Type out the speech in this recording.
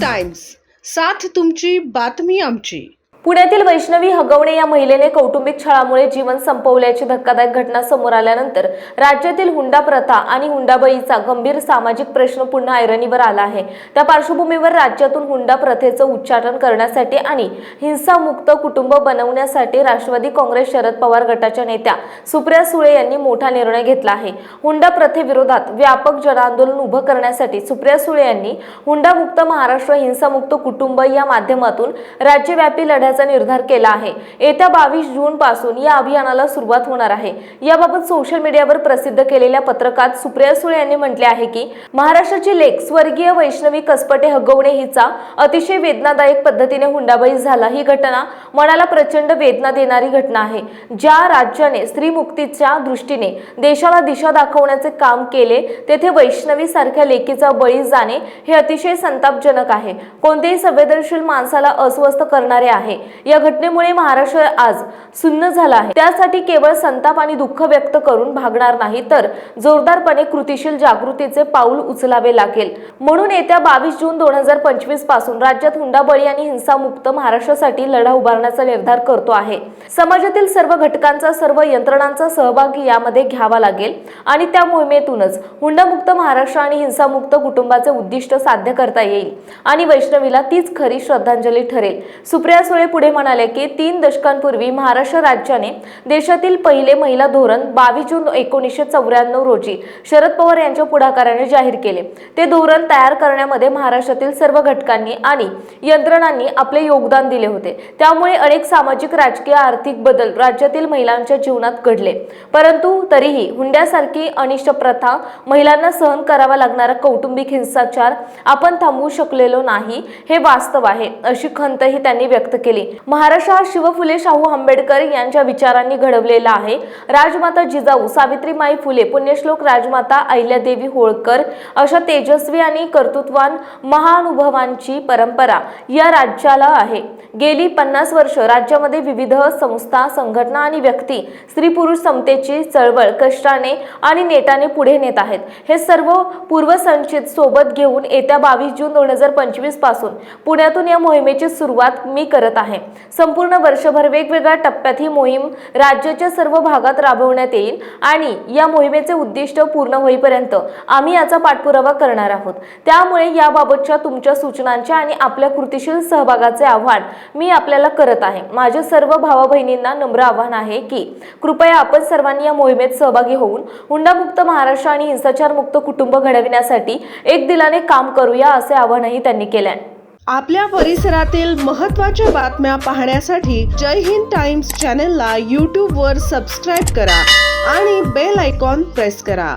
Times साथ तुमची बातमी आमची. पुण्यातील वैष्णवी हगवणे या महिलेने कौटुंबिक छळामुळे जीवन संपवल्याची धक्कादायक घटना समोर आल्यानंतर राज्यातील हुंडा प्रथा आणि हुंडाबळीचा गंभीर सामाजिक प्रश्न पुन्हा ऐरणीवर आला आहे. त्या पार्श्वभूमीवर राज्यातून हुंडा प्रथेचं उच्चाटन करण्यासाठी आणि हिंसामुक्त कुटुंब बनवण्यासाठी राष्ट्रवादी काँग्रेस शरद पवार गटाच्या नेत्या सुप्रिया सुळे यांनी मोठा निर्णय घेतला आहे. हुंडा प्रथेविरोधात व्यापक जनआंदोलन उभं करण्यासाठी सुप्रिया सुळे यांनी हुंडामुक्त महाराष्ट्र हिंसामुक्त कुटुंब या माध्यमातून राज्यव्यापी करण्याचा निर्धार केला आहे. येत्या बावीस जून पासून या अभियानाला सुरुवात होणार आहे. याबाबत सोशल मीडियावर प्रसिद्ध केलेल्या पत्रकात सुप्रिया सुळे यांनी म्हटले आहे की महाराष्ट्राची लेख स्वर्गीय वैष्णवी कसपटे हगवणे हिचा अतिशय वेदनादायक पद्धतीने हुंडाबळी झाला. ही घटना मनाला प्रचंड वेदना देणारी घटना आहे. ज्या राज्याने स्त्रीमुक्तीच्या दृष्टीने देशाला दिशा दाखवण्याचे काम केले तेथे वैष्णवी सारख्या लेखीचा बळी जाणे हे अतिशय संतापजनक आहे. कोणत्याही संवेदनशील माणसाला अस्वस्थ करणारे आहे. या घटनेमुळे महाराष्ट्र आज सुन्न झाला आहे. त्यासाठी केवळ संताप आणि दुःख व्यक्त करून भागणार नाही तर जोरदारपणे कृतीशील जागृतीचे पाऊल उचलावे लागेल. म्हणून येत्या बावीस जून दोन हजार पंचवीसपासून राज्यात हुंडाबळी आणि हिंसामुक्त महाराष्ट्रासाठी लढा उभारण्याचा निर्धार करतो आहे. समाजातील सर्व घटकांचा सर्व यंत्रणांचा सहभाग यामध्ये घ्यावा लागेल आणि त्या मोहिमेतूनच हुंडामुक्त महाराष्ट्र आणि हिंसामुक्त कुटुंबाचे उद्दिष्ट साध्य करता येईल. आणि वैष्णवीला तीच खरी श्रद्धांजली ठरेल. सुप्रिया सुळे पुढे म्हणाले की तीन दशकांपूर्वी महाराष्ट्र राज्याने देशातील पहिले महिला धोरण बावीस जून एकोणीसशे चौऱ्याण्णव रोजी शरद पवार यांच्या पुढाकाराने जाहीर केले. ते धोरण तयार करण्यामध्ये महाराष्ट्रातील सर्व घटकांनी आणि यंत्रणांनी आपले योगदान दिले होते. त्यामुळे अनेक सामाजिक राजकीय आर्थिक बदल राज्यातील महिलांच्या जीवनात घडले. परंतु तरीही हुंड्यासारखी अनिष्ट प्रथा महिलांना सहन करावा लागणारा कौटुंबिक हिंसाचार आपण थांबवू शकलेलो नाही हे वास्तव आहे अशी खंतही त्यांनी व्यक्त केली. महाराष्ट्र हा शिवफुले शाहू आंबेडकर यांच्या विचारांनी घडवलेला आहे. राजमाता जिजाऊ सावित्रीमाई फुले पुण्यश्लोक राजमाता अहिल्यादेवी होळकर अशा तेजस्वी आणि कर्तृत्वान महानुभवांची परंपरा या राज्याला आहे. गेली पन्नास वर्ष राज्यामध्ये विविध संस्था संघटना आणि व्यक्ती स्त्री पुरुष समतेची चळवळ कष्टाने आणि नेटाने पुढे नेत आहेत. हे सर्व पूर्वसंचित सोबत घेऊन येत्या बावीस जून दोन हजार पंचवीसपासून पुण्यातून या मोहिमेची सुरुवात मी करत आहे. संपूर्ण वर्षभर वेगवेगळ्या टप्प्यात ही मोहीम राज्याच्या सर्व भागात राबवण्यात येईल आणि या मोहिमेचे उद्दिष्ट पूर्ण होईपर्यंत आम्ही याचा पाठपुरावा करणार आहोत. त्यामुळे याबाबतच्या तुमच्या सूचनांचे आणि आपल्या कृतीशील सहभागाचे आव्हान मी आपल्याला करत आहे. माझ्या सर्व भावा बहिणींना नम्र आव्हान आहे की कृपया आपण सर्वांनी या मोहिमेत सहभागी होऊन हुंडामुक्त महाराष्ट्र आणि हिंसाचारमुक्त कुटुंब घडविण्यासाठी एक दिलाने काम करूया असे आवाहनही त्यांनी केले आहे. आपल्या परिसरातील महत्त्वाच्या बातम्या पाहण्यासाठी जय हिंद टाइम्स चॅनलला यूट्यूबवर सबस्क्राईब करा आणि बेल आयकॉन प्रेस करा.